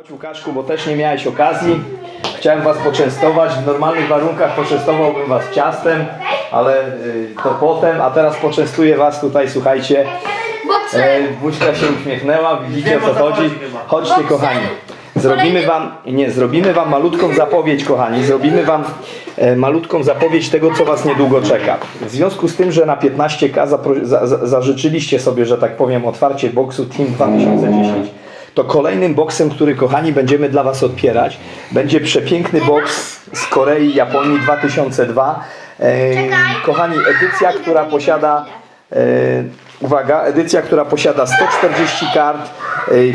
Chodź Łukaszku, bo też nie miałeś okazji. Chciałem Was poczęstować. W normalnych warunkach poczęstowałbym Was ciastem, ale y, to potem, a teraz poczęstuję Was tutaj, słuchajcie. E, Buźka się uśmiechnęła, widzicie o co chodzi. Chodźcie kochani. Zrobimy wam, nie, zrobimy wam malutką zapowiedź, kochani. Zrobimy wam e, malutką zapowiedź tego, co was niedługo czeka. W związku z tym, że na 15K zapro, za, za, zażyczyliście sobie, że tak powiem, otwarcie boksu Team 2010, to kolejnym boksem, który, kochani, będziemy dla was odpierać, będzie przepiękny boks z Korei, Japonii 2002. E, kochani, edycja, która posiada E, uwaga, edycja, która posiada 140 kart,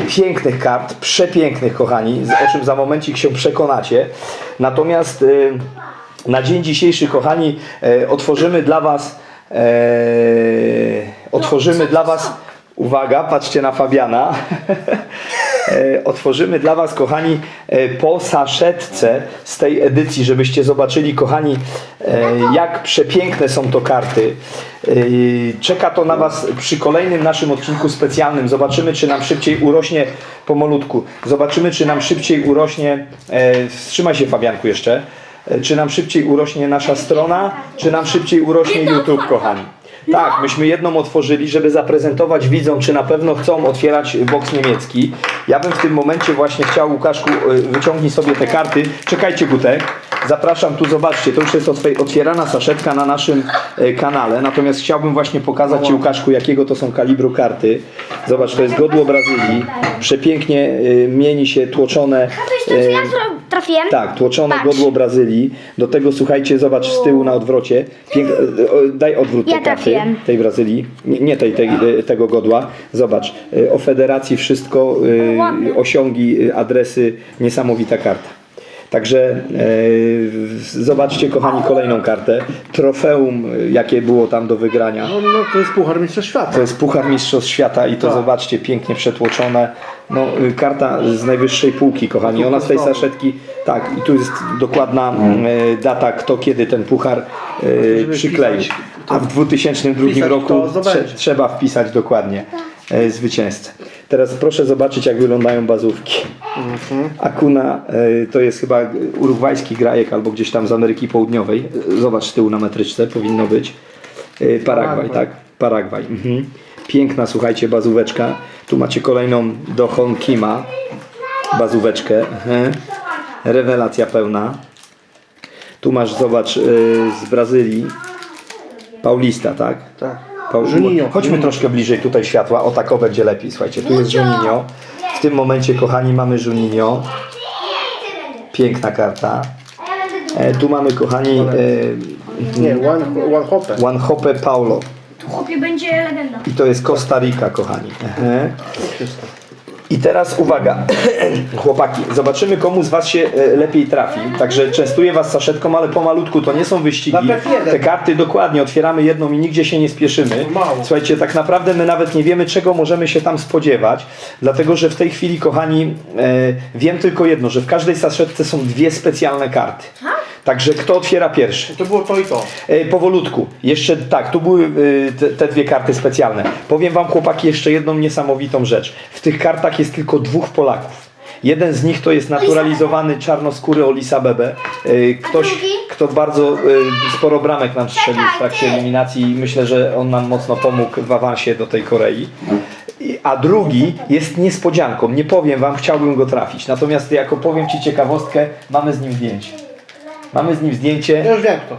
pięknych kart, przepięknych kochani, z- o czym za momencik się przekonacie. Natomiast na dzień dzisiejszy, kochani, e, otworzymy dla Was e, otworzymy dla Was Uwaga, patrzcie na Fabiana. E, Otworzymy dla Was, kochani, e, po saszetce z tej edycji, żebyście zobaczyli, kochani, e, jak przepiękne są to karty. Czeka to na Was przy kolejnym naszym odcinku specjalnym. Zobaczymy, czy nam szybciej urośnie pomalutku. Zobaczymy, czy nam szybciej urośnie. Wstrzymaj się, Fabianku, jeszcze. Czy nam szybciej urośnie nasza strona, czy nam szybciej urośnie YouTube, kochani. Tak, myśmy jedną otworzyli, żeby zaprezentować widzom, czy na pewno chcą otwierać boks niemiecki. Ja bym w tym momencie właśnie chciał, Łukaszku, y, wyciągnij sobie te karty. Czekajcie, Gutek. Zapraszam tu, zobaczcie, to już jest otw- otwierana saszetka na naszym y, kanale. Natomiast chciałbym właśnie pokazać Ci, Łukaszku, jakiego to są kalibru karty. Zobacz, to jest godło Brazylii. Przepięknie y, mieni się tłoczone. To jest to, co ja zro- trafiłem? tak, tłoczone Patrz. godło Brazylii. Do tego słuchajcie, zobacz z tyłu na odwrocie. Pięk... e, o, Daj odwrót Ja tej karty, trafiłem. tej Brazylii. Nie, nie tej, tej, e, tego godła. Zobacz, e, o federacji wszystko, e, osiągi, e, adresy, niesamowita karta. Także e, zobaczcie kochani kolejną kartę. Trofeum, e, jakie było tam do wygrania. No, no to jest Puchar Mistrza Świata. To jest Puchar Mistrzostw Świata i to Tak. zobaczcie, pięknie przetłoczone. No, y, karta z najwyższej półki, kochani. Ona z tej saszetki, tak, i tu jest dokładna y, data, kto kiedy ten puchar y, Żeby przykleił. wpisać, A w 2002 wpisać, roku kto zdobędzie. trze, trzeba wpisać dokładnie y, zwycięzcę. Teraz proszę zobaczyć, jak wyglądają bazówki. Mhm. Akuna y, to jest chyba urugwajski grajek albo gdzieś tam z Ameryki Południowej. Zobacz z tyłu na metryczce, powinno być. Y, Paragwaj, tak? Paragwaj. Mhm. Piękna, słuchajcie, bazóweczka. Tu macie kolejną do Honkima bazóweczkę. Mhm. Rewelacja pełna. Tu masz, zobacz, y, z Brazylii. Paulista, tak? Tak. Paul... Juninho. Chodźmy troszkę bliżej tutaj światła. O tako będzie lepiej. Słuchajcie, tu jest Juninho. W tym momencie, kochani, mamy Juninho. Piękna karta. E, tu mamy, kochani, e, Nie, One, one Hopper. Juan Hope Paulo. Tu chłopie będzie legenda. I to jest Costa Rica, kochani. I teraz uwaga, chłopaki, zobaczymy komu z Was się e, lepiej trafi. Także częstuję Was saszetką, ale pomalutku, to nie są wyścigi. Na F1. Te karty dokładnie otwieramy jedną i nigdzie się nie spieszymy. Mało. Słuchajcie, tak naprawdę my nawet nie wiemy, czego możemy się tam spodziewać, dlatego że w tej chwili, kochani, e, wiem tylko jedno, że w każdej saszetce są dwie specjalne karty. Także kto otwiera pierwszy? To było to i to. E, powolutku. Jeszcze tak, tu były e, te, te dwie karty specjalne. Powiem wam chłopaki jeszcze jedną niesamowitą rzecz. W tych kartach jest tylko dwóch Polaków. Jeden z nich to jest naturalizowany czarnoskóry Olisa Bebe. E, Ktoś, kto bardzo e, sporo bramek nam strzelił w trakcie eliminacji i myślę, że on nam mocno pomógł w awansie do tej Korei. A drugi jest niespodzianką. Nie powiem wam, chciałbym go trafić. Natomiast jako powiem ci ciekawostkę, mamy z nim zdjęcie. Mamy z nim zdjęcie. Ja już wiem kto.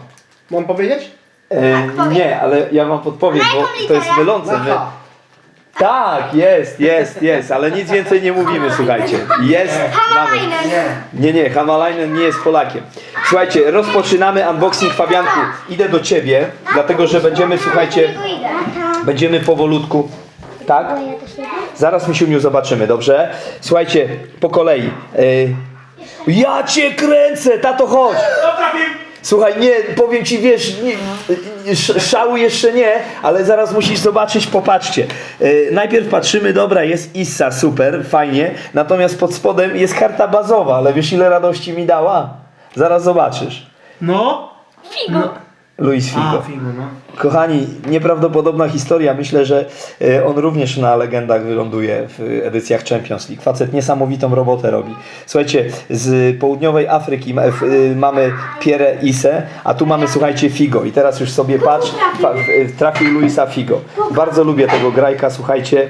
Mam powiedzieć? E, nie, ale ja wam podpowiem, bo to jest mylące. My... Tak, jest, jest, jest, ale nic więcej nie mówimy, słuchajcie. Jest, mamy. Nie, nie, Hamalainen nie jest Polakiem. Słuchajcie, rozpoczynamy unboxing Fabianku. Idę do ciebie, dlatego że będziemy, słuchajcie, będziemy powolutku. Tak? Zaraz Misiuniu zobaczymy, dobrze? Słuchajcie, po kolei. Y, ja cię kręcę, tato chodź! Słuchaj, nie, powiem ci, wiesz, nie, sz- szału jeszcze nie, ale zaraz musisz zobaczyć, popatrzcie. Y, najpierw patrzymy, dobra, jest Issa, super, fajnie, natomiast pod spodem jest karta bazowa, ale wiesz ile radości mi dała? Zaraz zobaczysz. No. Figo. Luis Figo. Figo, no. Kochani, nieprawdopodobna historia. Myślę, że e, on również na legendach wyląduje w edycjach Champions League. Facet niesamowitą robotę robi. Słuchajcie, z południowej Afryki y, mamy Pierre Isse, a tu mamy, słuchajcie, Figo. I teraz już sobie patrz, trafił Luisa Figo. Bardzo lubię tego grajka, słuchajcie. e,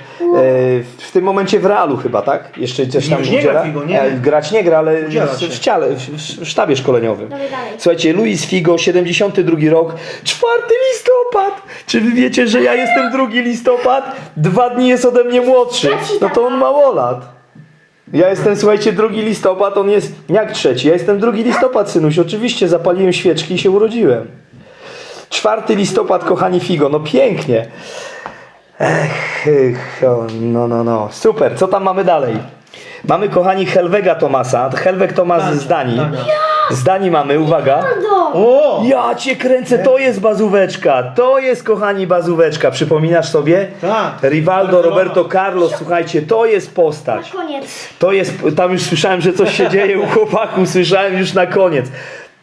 W tym momencie w Realu chyba, tak? Jeszcze coś tam nie gra? Figo, nie. E, Grać nie gra, ale w, w, w, w- sztabie szkoleniowym. Słuchajcie, Luis Figo, 72 rok, 4 listopad. Czy wy wiecie, że ja jestem 2 listopad? Dwa dni jest ode mnie młodszy. No to on mało lat. Ja jestem, słuchajcie, 2 listopad, on jest jak trzeci. Ja jestem 2 listopad, synuś. Oczywiście zapaliłem świeczki i się urodziłem. 4 listopad, kochani Figo, no pięknie. Ech, ech, no, no, no. Super, co tam mamy dalej? Mamy, kochani, Helwega Tomasa. Helweg Tomas z Danii. Z Danii mamy, uwaga. O! Ja cię kręcę, to jest bazóweczka. To jest, kochani, bazóweczka. Przypominasz sobie? Tak. Rivaldo. Roberto Carlos, słuchajcie, to jest postać. Koniec. To jest, tam już słyszałem, że coś się dzieje u chłopaków, słyszałem już na koniec.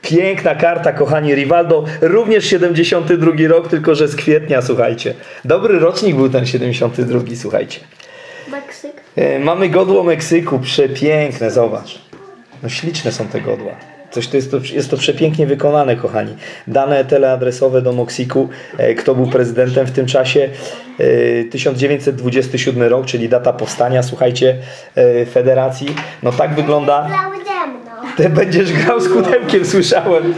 Piękna karta, kochani, Rivaldo, również 72 rok, tylko że z kwietnia, słuchajcie. Dobry rocznik był ten 72, słuchajcie. Meksyk. E, Mamy godło Meksyku, przepiękne, zobacz. No śliczne są te godła. Coś to jest, to jest to przepięknie wykonane, kochani. Dane teleadresowe do Meksyku, e, kto był prezydentem w tym czasie, e, 1927 rok, czyli data powstania, słuchajcie, e, federacji. No tak wygląda. Ty będziesz grał z kudełkiem, słyszałem.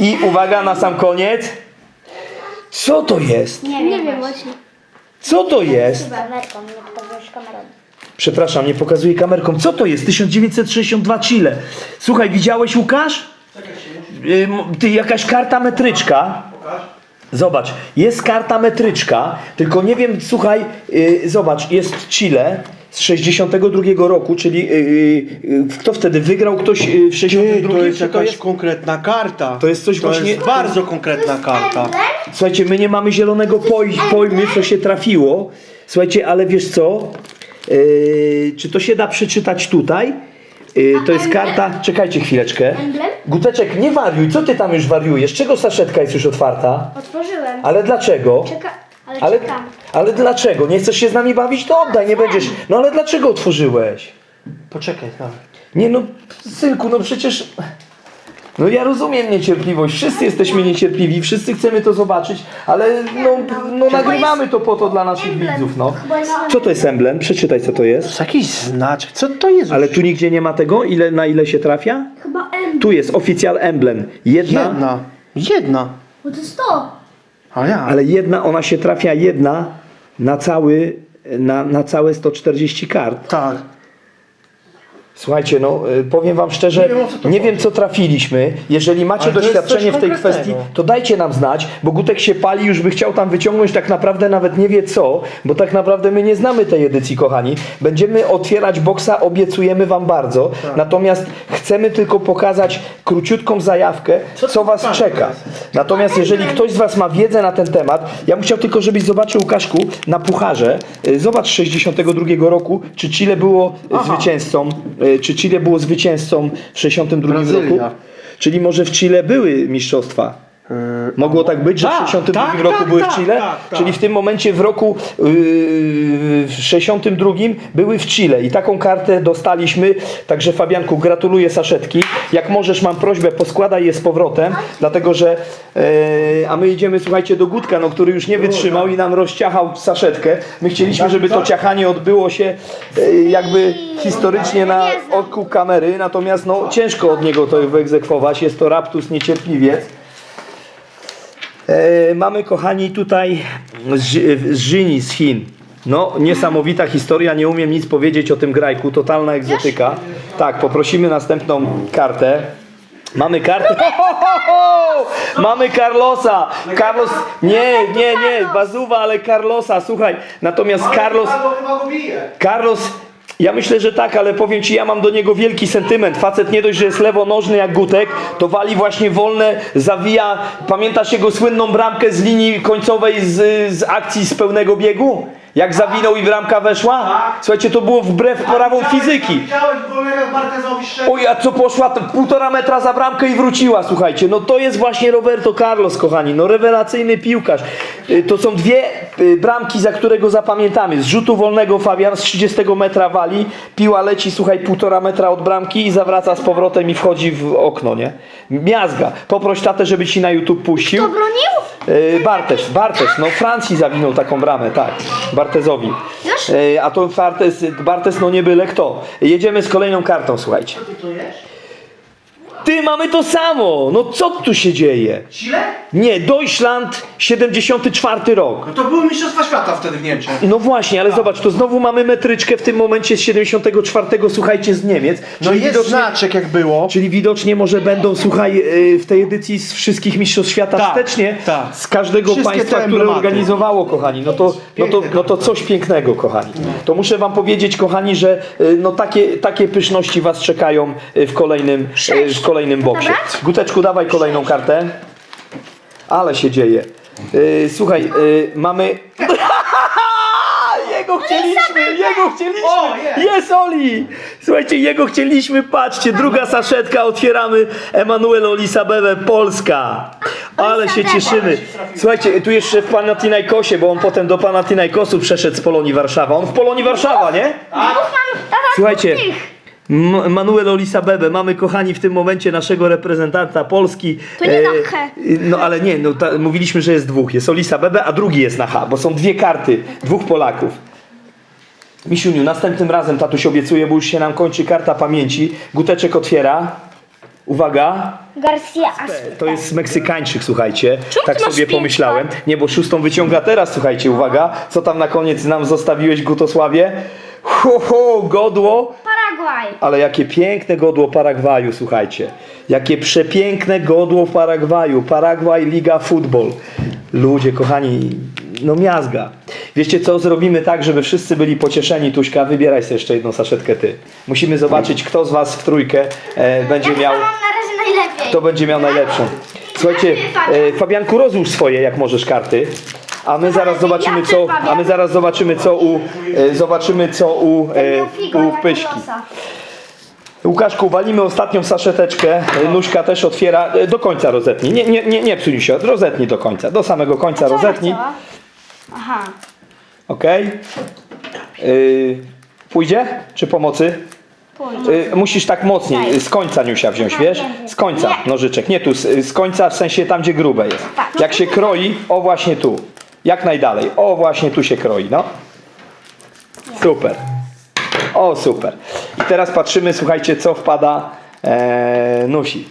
I uwaga na sam koniec. Co to jest? Nie, nie wiem właśnie. Co to jest? Kamerą. Przepraszam, nie pokazuję kamerką. Co to jest? 1962 Chile. Słuchaj, widziałeś Łukasz? Ym, Ty, jakaś karta metryczka. Zobacz, jest karta metryczka, tylko nie wiem, słuchaj, yy, zobacz, jest Chile z 62 roku, czyli yy, kto wtedy wygrał ktoś yy, w Ty, 62 to jest czy jakaś konkretna karta. To jest coś to właśnie- jest bardzo konkretna karta. Słuchajcie, my nie mamy zielonego poj pojmy, co się trafiło. Słuchajcie, ale wiesz co? Yy, czy to się da przeczytać tutaj? Yy, to jest karta. Czekajcie chwileczkę. Emblem? Guteczek, nie wariuj. Co ty tam już wariujesz? Czego saszetka jest już otwarta? Otworzyłem. Ale dlaczego? Czeka... Ale, Ale, czekam. ale dlaczego? Nie chcesz się z nami bawić? To oddaj, nie będziesz. No ale dlaczego otworzyłeś? Poczekaj, dawaj. Nie no, synku, no przecież... No ja rozumiem niecierpliwość, wszyscy jesteśmy niecierpliwi, wszyscy chcemy to zobaczyć, ale no, no nagrywamy to po to dla naszych widzów, no. Co to jest emblem? Przeczytaj co to To jest. jest jakiś znaczek. Co to jest? Ale tu nigdzie nie ma tego, ile, na ile się trafia? Chyba emblem. Tu jest oficjal emblem. Jedna, Jedna. Jedna. Bo to jest to. A ja. ale jedna, ona się trafia jedna na cały, na, na całe 140 kart. Tak. Słuchajcie, no y, powiem wam szczerze, Nie wiem, co nie wiem co trafiliśmy. Jeżeli macie Ale doświadczenie w tej kwestii, to dajcie nam znać, bo Gutek się pali, już by chciał tam wyciągnąć, tak naprawdę nawet nie wie co, bo tak naprawdę my nie znamy tej edycji, kochani. Będziemy otwierać boksa, obiecujemy wam bardzo, Tak. natomiast chcemy tylko pokazać króciutką zajawkę, co, Co was czeka. jest? Natomiast jeżeli ktoś z was ma wiedzę na ten temat, ja bym chciał tylko, żebyś zobaczył Łukaszku na pucharze, y, zobacz z 62 roku, czy Chile było Aha. zwycięzcą, y, czy Chile było zwycięzcą w 62 Brazylia. roku. Czyli może w Chile były mistrzostwa. Yy, Mogło tak być, że w tak, 62 tak, roku tak, były w tak, Chile? tak, tak. Czyli w tym momencie w roku yy, w 62 były w Chile i taką kartę dostaliśmy. Także Fabianku, gratuluję saszetki. Jak możesz, mam prośbę, poskładaj je z powrotem, dlatego że yy, a my idziemy, słuchajcie, do Gutka, no, który już nie wytrzymał i nam rozciachał saszetkę. My chcieliśmy, żeby to ciachanie odbyło się yy, jakby historycznie na oku kamery, natomiast no, ciężko od niego to wyegzekwować. Jest to raptus niecierpliwiec. E, mamy, kochani, tutaj z, z Żyni z Chin. No, niesamowita historia, nie umiem nic powiedzieć o tym grajku, totalna egzotyka. Tak, poprosimy następną kartę. Mamy kartę. Ho, ho, ho, ho! Mamy Carlosa. Carlos. Nie, nie, nie, Bazuwa, ale Carlosa. Słuchaj, natomiast Carlos. Carlos, ja myślę, że tak, ale powiem Ci, ja mam do niego wielki sentyment. Facet nie dość, że jest lewonożny jak Gutek, to wali właśnie wolne, zawija. Pamiętasz jego słynną bramkę z linii końcowej z, z akcji z pełnego biegu? Jak zawinął i bramka weszła? Tak. Słuchajcie, to było wbrew prawom fizyki. Widziałeś, Wolera Bartezowi strzelił? Oj, a co poszła to półtora metra za bramkę i wróciła, słuchajcie. No to jest właśnie Roberto Carlos, kochani. No rewelacyjny piłkarz. Y, To są dwie y, bramki, za którego zapamiętamy. Z rzutu wolnego Fabian z 30 metra wali, piła leci, słuchaj, półtora metra od bramki i zawraca z powrotem i wchodzi w okno, nie? Miazga. Poproś tatę, żeby ci na YouTube puścił. To bronił? Y, Bartes, Bartes, no Francji zawinął taką bramę, tak, Bartezowi. Już? Y, A to Bartes, Bartes no nie byle kto. Jedziemy z kolejną kartą, słuchajcie. Ty mamy to samo! No co tu się dzieje? Chile? Nie, Deutschland, 74 rok. No to były Mistrzostwa Świata wtedy w Niemczech. No właśnie, ale zobacz, to znowu mamy metryczkę w tym momencie z 74, słuchajcie, z Niemiec. No Czyli jest widocznie, znaczek jak było. czyli widocznie może będą, słuchaj, y, w tej edycji z wszystkich mistrzostw świata Tak, wstecznie, tak. z każdego Wszystkie państwa, te które emblematy. organizowało, kochani. No to, no, to, no to coś pięknego, kochani. To muszę wam powiedzieć, kochani, że y, no takie, takie pyszności was czekają y, w kolejnym, y, w kolejnym boksie. Dobra. Guteczku, dawaj kolejną kartę. Ale się dzieje. Y, słuchaj, y, mamy... Jego chcieliśmy, jego chcieliśmy. O, jest. Jest Oli! Słuchajcie, jego chcieliśmy, patrzcie, druga saszetka, otwieramy Emanuel Olisabewę, Polska. Ale się cieszymy. Słuchajcie, tu jeszcze w Panathinaikosie, bo on potem do Panathinaikosu przeszedł z Polonii Warszawa. On w Polonii Warszawa, nie? Dwóch mam, Słuchajcie, dwóch tych. Manuel Olisabebe, mamy kochani w tym momencie naszego reprezentanta Polski. To nie na H. No ale nie, no, ta, mówiliśmy, że jest dwóch. Jest Olisabebe, a drugi jest na H, bo są dwie karty, dwóch Polaków. Misiuniu, następnym razem tatuś obiecuje, bo już się nam kończy karta pamięci. Guteczek otwiera. Uwaga, Garcia Aspe. to jest Meksykańczyk, słuchajcie. Czemu tak sobie pięć pomyślałem. Nie, bo szóstą wyciąga teraz, słuchajcie, uwaga. Co tam na koniec nam zostawiłeś, Gutosławie? Ho, ho, godło. Paragwaj. Ale jakie piękne godło Paragwaju, słuchajcie. Jakie przepiękne godło w Paragwaju. Paragwaj Liga Football. Ludzie, kochani, no miazga. Wiecie co, zrobimy tak, żeby wszyscy byli pocieszeni. Tuśka, wybieraj sobie jeszcze jedną saszetkę ty. Musimy zobaczyć, kto z was w trójkę e, będzie Ja miał, mam na razie najlepiej. kto będzie miał najlepszą. Słuchajcie, e, Fabianku, rozłóż swoje, jak możesz, karty. A my zaraz zobaczymy co, a my zaraz zobaczymy co u, e, zobaczymy co u, e, u Pyśki. Łukaszku, walimy ostatnią saszeteczkę. Nuśka też otwiera. E, Do końca rozetnij. Nie, nie, nie, nie psuj się. Rozetnij do końca. Do samego końca rozetnij. Aha. Ok. Yy, pójdzie? Czy pomocy? Yy, musisz tak mocniej. Z końca Niusia wziąć, wiesz? Z końca nożyczek. Nie tu, z, z końca w sensie tam, gdzie grube jest. Tak. Jak się kroi, o właśnie tu. Jak najdalej. O właśnie tu się kroi, no. Super. O, super. I teraz patrzymy, słuchajcie, co wpada e, Nusi.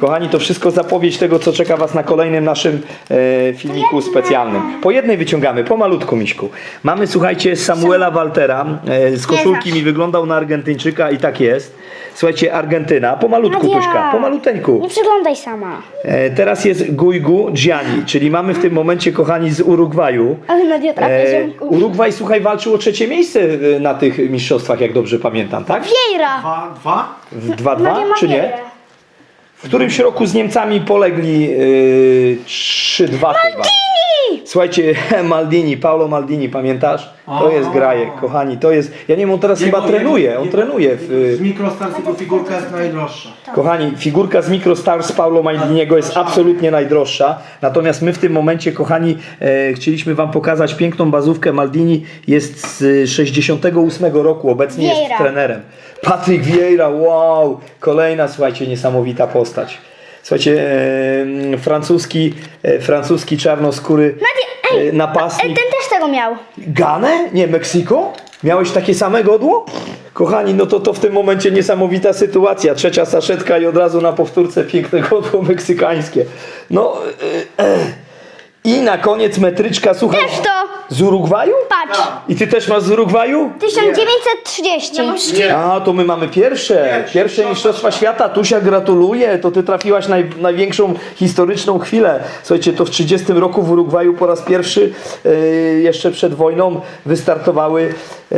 Kochani, to wszystko zapowiedź tego, co czeka Was na kolejnym naszym e, filmiku specjalnym. Po jednej wyciągamy, po malutku, Miśku. Mamy, słuchajcie, Samuela Waltera. E, z koszulki mi wyglądał na Argentyńczyka i tak jest. Słuchajcie, Argentyna. Po malutku, Nadia. Tuśka, po maluteńku. Nie przyglądaj sama. E, teraz jest Guigu Gianni, czyli mamy w tym momencie, kochani, z Urugwaju. Ale Nadia trafia E, ziomków. Urugwaj, słuchaj, walczył o trzecie miejsce e, na tych mistrzostwach, jak dobrze pamiętam, tak? Vieira. Dwa, dwa? W Nadia 2-2, ma czy nie? W którymś roku z Niemcami polegli yy, 3-2 chyba. Słuchajcie, Maldini, Paolo Maldini, pamiętasz? To jest grajek, kochani, to jest... Ja nie wiem, on teraz chyba trenuje, on trenuje. W, Z Mikrostars jego figurka jest najdroższa. Kochani, figurka z Microstars Paulo Maldiniego jest absolutnie najdroższa. Natomiast my w tym momencie, kochani, e, chcieliśmy Wam pokazać piękną bazówkę. Maldini jest z 68 roku, obecnie jest Vieira. trenerem. Patryk Vieira, wow! Kolejna, słuchajcie, niesamowita postać. Słuchajcie, e, francuski, e, francuski czarnoskóry Nadia, ej, e, napastnik. Ten też tego miał. Ganę? Nie, Meksyko? Miałeś takie same godło? Kochani, no to to w tym momencie niesamowita sytuacja. Trzecia saszetka i od razu na powtórce piękne godło meksykańskie. No e, e. i na koniec metryczka, słuchaj. Też to. Z Urugwaju? Patrz. I ty też masz z Urugwaju? 1930. A, to my mamy pierwsze, pierwsze Mistrzostwa Świata. Tusia, gratuluję, to ty trafiłaś naj, największą historyczną chwilę. Słuchajcie, to w 30 roku w Urugwaju po raz pierwszy, e, jeszcze przed wojną, wystartowały e,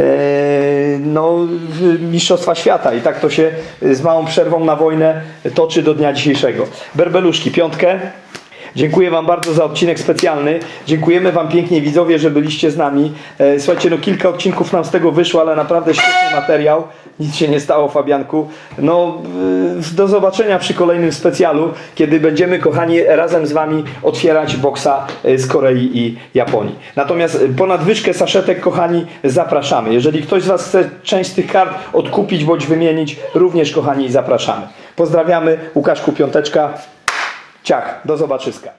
no, w- Mistrzostwa Świata. I tak to się z małą przerwą na wojnę toczy do dnia dzisiejszego. Berbeluszki, piątkę. Dziękuję Wam bardzo za odcinek specjalny. Dziękujemy Wam pięknie widzowie, że byliście z nami. E, Słuchajcie, no kilka odcinków nam z tego wyszło, ale naprawdę świetny materiał. Nic się nie stało, Fabianku. No, do zobaczenia przy kolejnym specjalu, kiedy będziemy, kochani, razem z Wami otwierać boksa y, z Korei i Japonii. Natomiast y, po nadwyżkę saszetek, kochani, zapraszamy. Jeżeli ktoś z Was chce część z tych kart odkupić bądź wymienić, również, kochani, zapraszamy. Pozdrawiamy. Łukaszku Piąteczka. Ciach, do zobaczyska.